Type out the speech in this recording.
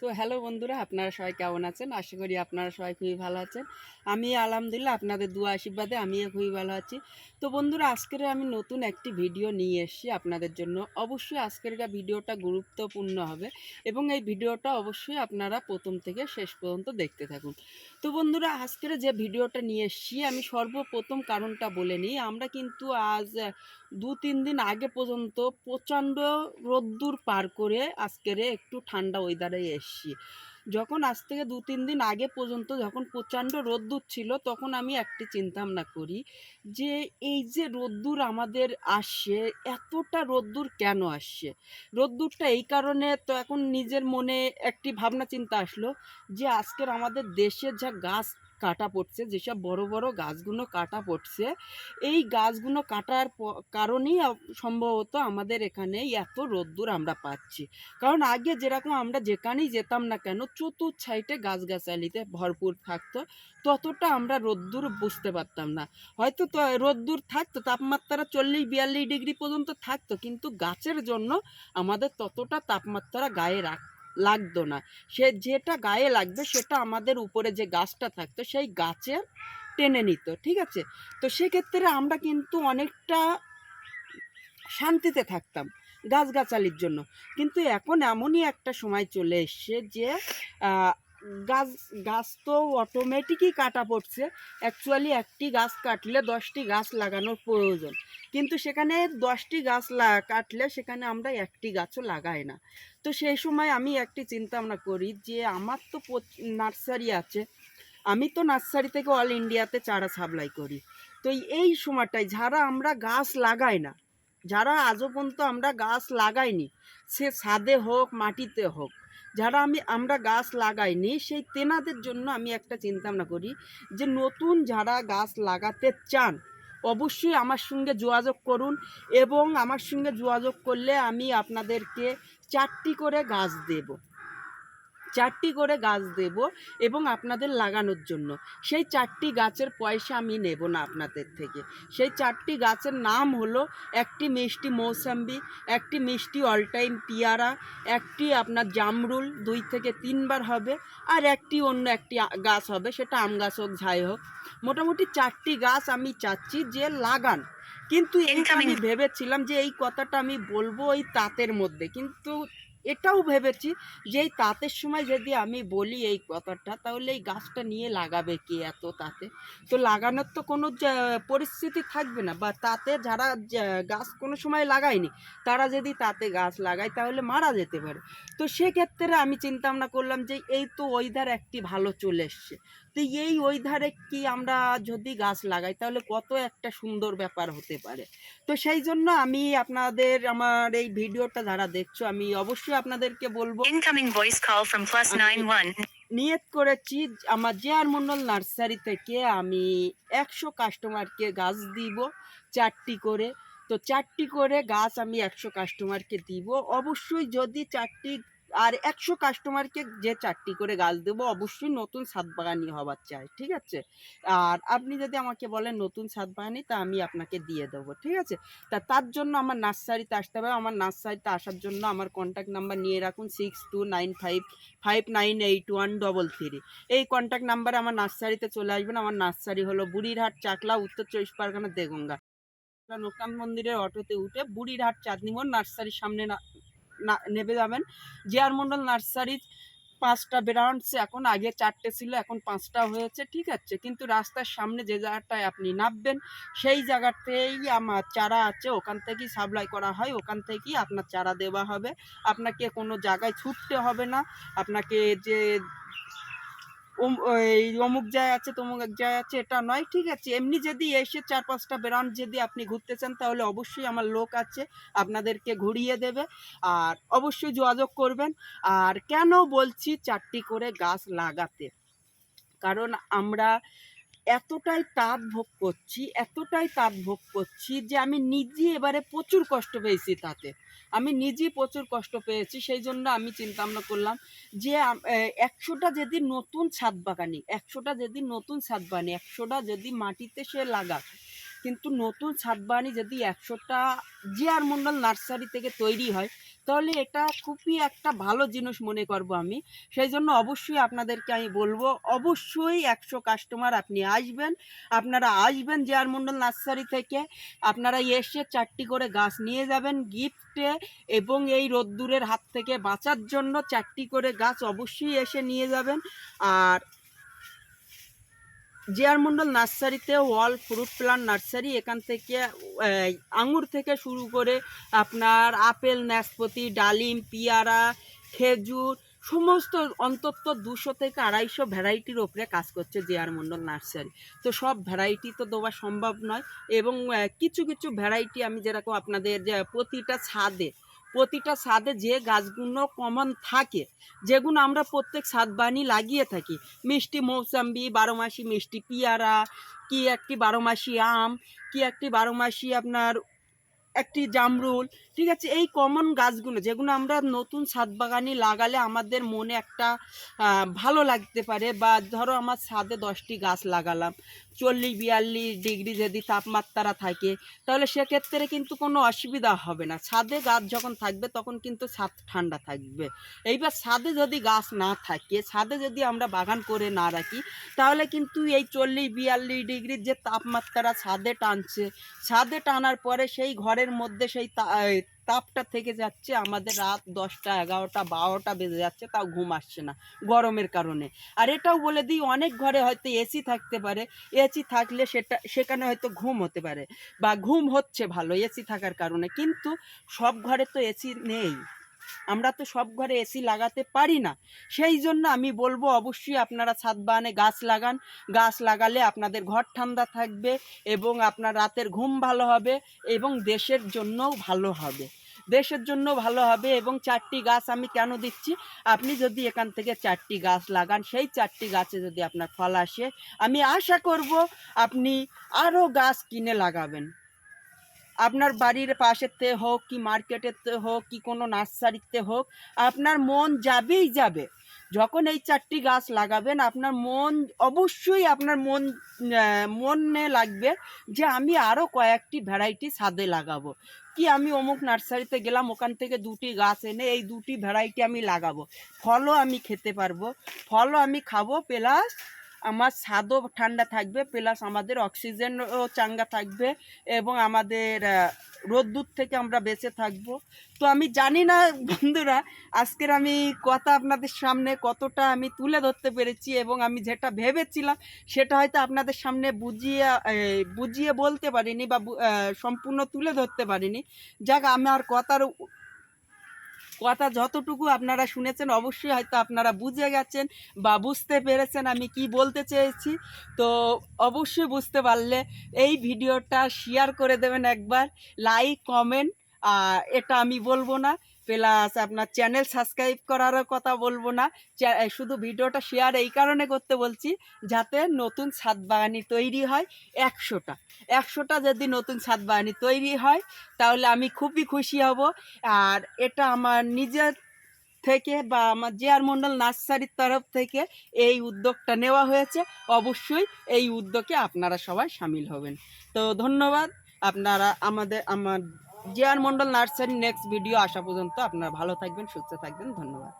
তো হ্যালো বন্ধুরা, আপনারা সবাই কেমন আছেন? আশা করি আপনারা সবাই খুবই ভালো আছেন। আমি আলহামদুলিল্লাহ আপনাদের দুয়া আশীর্বাদে আমিও খুবই ভালো আছি। তো বন্ধুরা, আজকের আমি নতুন একটি ভিডিও নিয়ে এসেছি আপনাদের জন্য। অবশ্যই আজকের ভিডিওটা গুরুত্বপূর্ণ হবে এবং এই ভিডিওটা অবশ্যই আপনারা প্রথম থেকে শেষ পর্যন্ত দেখতে থাকুন। তো বন্ধুরা, আজকের যে ভিডিওটা নিয়ে এসেছি, আমি সর্বপ্রথম কারণটা বলে নিই। আমরা কিন্তু আজ দু তিন দিন আগে পর্যন্ত প্রচণ্ড রোদ্দুর পার করে আজকের একটু ঠান্ডা ওয়েদারে এসছি। যখন আজ থেকে দু তিন দিন আগে পর্যন্ত যখন প্রচণ্ড রোদ্দুর ছিল, তখন আমি একটি চিন্তা ভাবনা করি যে, এই যে রোদ্দুর আমাদের আসছে, এতটা রোদ্দুর কেন আসছে? রোদ্দুরটা এই কারণে তো এখন নিজের মনে একটি ভাবনা চিন্তা আসলো যে, আজকের আমাদের দেশের যা গাছ কাটা পড়ছে, যেসব বড় বড় গাছগুলো কাটা পড়ছে, এই গাছগুলো কাটার কারণেই সম্ভবত আমাদের এখানে এত রোদ্দুর আমরা পাচ্ছি। কারণ আগে যেরকম আমরা যেখানেই যেতাম না কেন চতুর সাইডে গাছগাছালিতে ভরপুর থাকতো, ততটা আমরা রোদ্দুর বুঝতে পারতাম না। হয়তো তো রোদ্দুর থাকতো, তাপমাত্রা চল্লিশ বিয়াল্লিশ ডিগ্রি পর্যন্ত থাকতো, কিন্তু গাছের জন্য আমাদের ততটা তাপমাত্রা গায়ে রাখ লাগতো না। সে যেটা গায়ে লাগবে সেটা আমাদের উপরে যে গাছটা থাকতো সেই গাছের টেনে নিত, ঠিক আছে? তো সেক্ষেত্রে আমরা কিন্তু অনেকটা শান্তিতে থাকতাম গাছগাছালির জন্য। কিন্তু এখন এমনই একটা সময় চলে এসছে যে গাছ গাছ তো অটোমেটিকই কাটা পড়ছে। অ্যাকচুয়ালি একটি গাছ কাটলে দশটি গাছ লাগানোর প্রয়োজন। কিন্তু সেখানে দশটি গাছ কাটলে সেখানে আমরা একটি গাছও লাগাই না। তো সেই সময় আমি একটি চিন্তা ভাবনা করি যে, আমার তো নার্সারি আছে। আমি তো নার্সারি থেকে অল ইন্ডিয়াতে চারা সাপ্লাই করি। তো এই সময়টায় যারা আমরা গাছ লাগাই না, যারা আজও পর্যন্ত আমরা গাছ লাগাইনি, সে ছাদে হোক, মাটিতে হোক, যারা আমি, আমরা গাছ লাগাইনি, সেই তেনাদের জন্য আমি একটা চিন্তা ভাবনা করি যে, নতুন যারা গাছ লাগাতে চান অবশ্যই আমার সঙ্গে যোগাযোগ করুন এবং আমার সঙ্গে যোগাযোগ করলে আমি আপনাদেরকে চারটি করে গাছ দেব। চারটি করে গাছ দেব এবং আপনাদের লাগানোর জন্য। সেই চারটি গাছের পয়সা আমি নেব না আপনাদের থেকে। সেই চারটি গাছের নাম হলো একটি মিষ্টি মৌসাম্বি একটি মিষ্টি অল টাইম পিয়ারা একটি আপনার জামরুল দুই থেকে তিনবার হবে আর একটি অন্য একটি গাছ হবে সেটা আম গাছ হোক ঝাই হোক। মোটামুটি চারটি গাছ আমি চাচ্ছি যে লাগান। কিন্তু এইটা আমি ভেবেছিলাম যে এই কথাটা আমি বলব ওই তাঁতের মধ্যে। কিন্তু এটাও ভেবেছি যে এই তাঁতের সময় যদি আমি বলি এই কথাটা, তাহলে এই গাছটা নিয়ে লাগাবে কে এত তাতে? তো লাগানোর তো কোনো পরিস্থিতি থাকবে না। বা তাতে যারা গাছ কোনো সময় লাগায়নি, তারা যদি তাতে গাছ লাগায়, তাহলে মারা যেতে পারে। তো সেক্ষেত্রে আমি চিন্তা ভাবনা করলাম যে এই তো ওইধার একটি ভালো চলে এসছে। তো এই ওই ধারে কি আমরা যদি গাছ লাগাই তাহলে কত একটা সুন্দর ব্যাপার হতে পারে। তো সেই জন্য আমি আপনাদের আমার এই ভিডিওটা যারা দেখছ আমি অবশ্যই আপনাদেরকে বলব Incoming voice call from plus Okay. nine নিয়ত করেছি আমার জে আর মন্ডল নার্সারি থেকে আমি একশো কাস্টমারকে গাছ দিব চারটি করে। তো চারটি করে গাছ আমি একশো কাস্টমারকে দিব। অবশ্যই যদি চারটি আর একশো কাস্টমারকে যে চারটি করে গাছ দেবো, অবশ্যই নতুন ছাদ বাগানি হবার চাই, ঠিক আছে? আর আপনি যদি আমাকে বলেন নতুন ছাদ বাগানি তা আমি আপনাকে দিয়ে দেবো, ঠিক আছে? তা তার জন্য আমার নার্সারিতে আসতে হবে। আমার নার্সারিতে আসার জন্য আমার কন্ট্যাক্ট নাম্বার নিয়ে রাখুন six two nine five five nine eight one double three এই কন্ট্যাক্ট নাম্বারে আমার নার্সারিতে চলে আসবেন। আমার নার্সারি হলো বুড়িরহাট, চাকলা, উত্তর চব্বিশ পরগনা, দেগঙ্গা। লোকনাথ মন্দিরের অটোতে উঠে বুড়িরহাট চাঁদনিমোড় নার্সারির সামনে না- না- নেমে যাবেন। জিয়ার মন্ডল নার্সারির পাঁচটা ব্রাঞ্চ এখন, আগে চারটে ছিল, এখন পাঁচটা হয়েছে, ঠিক আছে। কিন্তু রাস্তার সামনে যে জায়গাটায় আপনি নামবেন, সেই জায়গাতেই আমার চারা আছে, ওখান থেকেই সাপ্লাই করা হয়, ওখান থেকেই আপনার চারা দেওয়া হবে। আপনাকে কোনো জায়গায় ছুটতে হবে না, আপনাকে যে এই অমুক জায়গা আছে, তমুক এক জায়গা আছে, এটা নয়, ঠিক আছে। এমনি যদি এসে চার পাঁচটা ব্রাঞ্চ যদি আপনি ঘুরতে চান তাহলে অবশ্যই আমার লোক আছে, আপনাদেরকে ঘুরিয়ে দেবে, আর অবশ্যই যোগাযোগ করবেন। আর কেন বলছি চারটি করে গাছ লাগাতে? কারণ আমরা এতটাই তাপ ভোগ করছি, এতটাই তাপ ভোগ করছি যে আমি নিজে এবারে প্রচুর কষ্ট পেয়েছি তাতে। আমি নিজেই প্রচুর কষ্ট পেয়েছি, সেই জন্য আমি চিন্তা ভাবনা করলাম যে একশোটা যদি নতুন ছাদ বাগানি, একশোটা যদি নতুন ছাদ বাগানি, একশোটা যদি মাটিতে সে লাগাক, কিন্তু নতুন ছাদ বাগানি যদি একশোটা যে আর মন্ডল নার্সারি থেকে তৈরি হয় তাহলে এটা খুবই একটা ভালো জিনিস মনে করব আমি। সেই জন্য অবশ্যই আপনাদেরকে আমি বলব, অবশ্যই একশো কাস্টমার আপনি আসবেন। আপনারা আসবেন জে আর মণ্ডল নার্সারি থেকে। আপনারা এসে চারটি করে গাছ নিয়ে যাবেন গিফটে এবং এই রোদ্দুরের হাত থেকে বাঁচার জন্য চারটি করে গাছ অবশ্যই এসে নিয়ে যাবেন। আর জিয়ার মণ্ডল নার্সারিতে ওয়াল ফ্রুট প্লান্ট নার্সারি, এখান থেকে আঙুর থেকে শুরু করে আপনার আপেল, নাশপাতি, ডালিম, পিয়ারা, খেজুর, সমস্ত অন্তত দুশো থেকে আড়াইশো ভ্যারাইটির ওপরে কাজ করছে জিয়ার মণ্ডল নার্সারি। তো সব ভ্যারাইটি তো দেওয়া সম্ভব নয় এবং কিছু কিছু ভ্যারাইটি আমি যেরকম আপনাদের যে, প্রতিটা ছাদে প্রতিটা স্বাদে যে গাছগুলো কমন থাকে, যেগুলো আমরা প্রত্যেক ছাদ বানি লাগিয়ে থাকি। মিষ্টি মৌসাম্বি, বারোমাসি মিষ্টি পিয়ারা, কি একটি বারোমাসি আম, কি একটি বারোমাসি আপনার একটি জামরুল ঠিক আছে, এই কমন গাছগুলো, যেগুলো আমরা নতুন ছাদ বাগানি লাগালে আমাদের মনে একটা ভালো লাগতে পারে বা ধরো আমার ছাদে দশটি গাছ লাগালাম, চল্লিশ, বিয়াল্লিশ ডিগ্রি যদি তাপমাত্রা থাকে, তাহলে সেক্ষেত্রে কিন্তু কোনো অসুবিধা হবে না। ছাদে গাছ যখন থাকবে, তখন কিন্তু ছাদ ঠান্ডা থাকবে। এইবার ছাদে যদি গাছ না থাকে, ছাদে যদি আমরা বাগান করে না রাখি, তাহলে কিন্তু এই চল্লিশ, বিয়াল্লিশ ডিগ্রির যে তাপমাত্রা ছাদে টানছে, ছাদে টানার পরে সেই ঘরের মধ্যে সেই তাপটা থেকে যাচ্ছে আমাদের রাত দশটা, এগারোটা, বারোটা বেজে যাচ্ছে, তাও ঘুম আসছে না, গরমের কারণে। আর এটাও বলে দিই, অনেক ঘরে হয়তো এসি থাকতে পারে এসি থাকলে সেটা, সেখানে হয়তো ঘুম হতে পারে, বা ঘুম হচ্ছে ভালো এসি থাকার কারণে, কিন্তু সব ঘরে তো এসি নেই। আমরা তো সব ঘরে এসি লাগাতে পারি না। সেই জন্য আমি বলব অবশ্যই আপনারা ছাদ বাগানে গাছ লাগান। গাছ লাগালে আপনাদের ঘর ঠান্ডা থাকবে এবং আপনার রাতের ঘুম ভালো হবে এবং দেশের জন্যও ভালো হবে। দেশের জন্য ভালো হবে এবং চারটি গাছ আমি কেন দিচ্ছি? আপনি যদি এখান থেকে চারটি গাছ লাগান, সেই চারটি গাছে যদি আপনার ফল আসে, আমি আশা করব আপনি আরও গাছ কিনে লাগাবেন। আপনার বাড়ির পাশেতে হোক কি মার্কেটেতে হোক কি কোনো নার্সারিতে হোক, আপনার মন যাবেই যাবে। যখন এই চারটি গাছ লাগাবেন, আপনার মন, অবশ্যই আপনার মন মনে লাগবে যে আমি আরও কয়েকটি ভ্যারাইটি ছাদে লাগাবো। কি আমি অমুক নার্সারিতে গেলাম, ওখান থেকে দুটি গাছ এনে এই দুটি ভ্যারাইটি আমি লাগাবো। ফলও আমি খেতে পারব, ফলও আমি খাব, প্লাস আমার স্বাদও ঠান্ডা থাকবে প্লাস আমাদের অক্সিজেনও চাঙ্গা থাকবে এবং আমাদের রোদ্দুর থেকে আমরা বেঁচে থাকব। তো আমি জানি না বন্ধুরা, আজকের আমি কথা আপনাদের সামনে কতটা আমি তুলে ধরতে পেরেছি এবং আমি যেটা ভেবেছিলাম সেটা হয়তো আপনাদের সামনে বুঝিয়ে বুঝিয়ে বলতে পারিনি বা সম্পূর্ণ তুলে ধরতে পারিনি। যাক, আমার কথার কথা যতটুকু আপনারা শুনেছেন, অবশ্যই হয়তো আপনারা বুঝে গেছেন বা বুঝতে পেরেছেন আমি কি বলতে চেয়েছি। তো অবশ্যই বুঝতে পারলে এই ভিডিওটা শেয়ার করে দেবেন একবার লাইক কমেন্ট এটা আমি বলব না। প্লাস আপনার চ্যানেল সাবস্ক্রাইব করারও কথা বলব না। শুধু ভিডিওটা শেয়ার এই কারণে করতে বলছি, যাতে নতুন ছাদ বাগানি তৈরি হয় একশোটা। একশোটা যদি নতুন ছাদ বাগানি তৈরি হয়, তাহলে আমি খুবই খুশি হব। আর এটা আমার নিজের থেকে বা আমার জে আর মণ্ডল নার্সারির তরফ থেকে এই উদ্যোগটা নেওয়া হয়েছে। অবশ্যই এই উদ্যোগে আপনারা সবাই সামিল হবেন। তো ধন্যবাদ। আপনারা আমাদের, আমার J Mondal nursery next video. আসা পর্যন্ত আপনারা ভালো থাকবেন সুস্থ থাকবেন। ধন্যবাদ।